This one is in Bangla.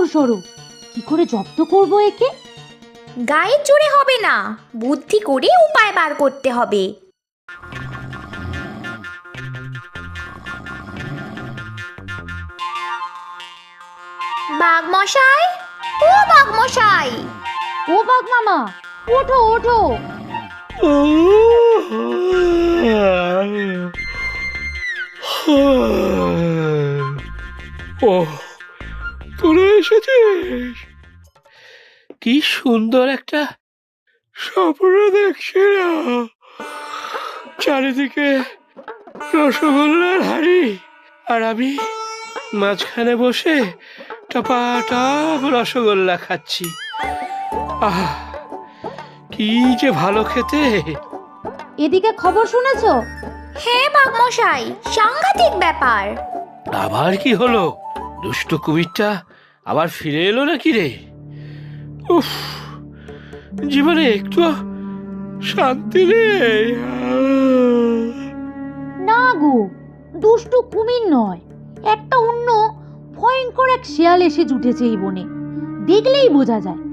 বড় সড়ো কি করে জব্দ করব একে? গায়ের জোরে হবে না। বুদ্ধি করে উপায় বার করতে হবে। বাঘ মশাই ও বাঘ মশাই ও বাঘ মামা ওঠো ওঠো। ও তোরা এসেছিস? কি সুন্দর একটা স্বপ্ন দেখছি না। চারিদিকে রসগোল্লার হাড়ি। আর আমি মাঝখানে বসে টপা টপ রসগোল্লা খাচ্ছি। আহ কি যে ভালো খেতে। এদিকে খবর শুনেছ? হ্যাঁ বাঘ মশাই সাংঘাতিক ব্যাপার। আবার কি হলো? দুষ্ট কুমিরটা আবার ফিরে এলো নাকি রে? উফ, জীবনে একটু শান্তি নেই। না গো, দুষ্টু কুমির নয়, একটা অন্য ভয়ঙ্কর এক শেয়াল এসে জুটেছে এই বনে। দেখলেই বোঝা যায়।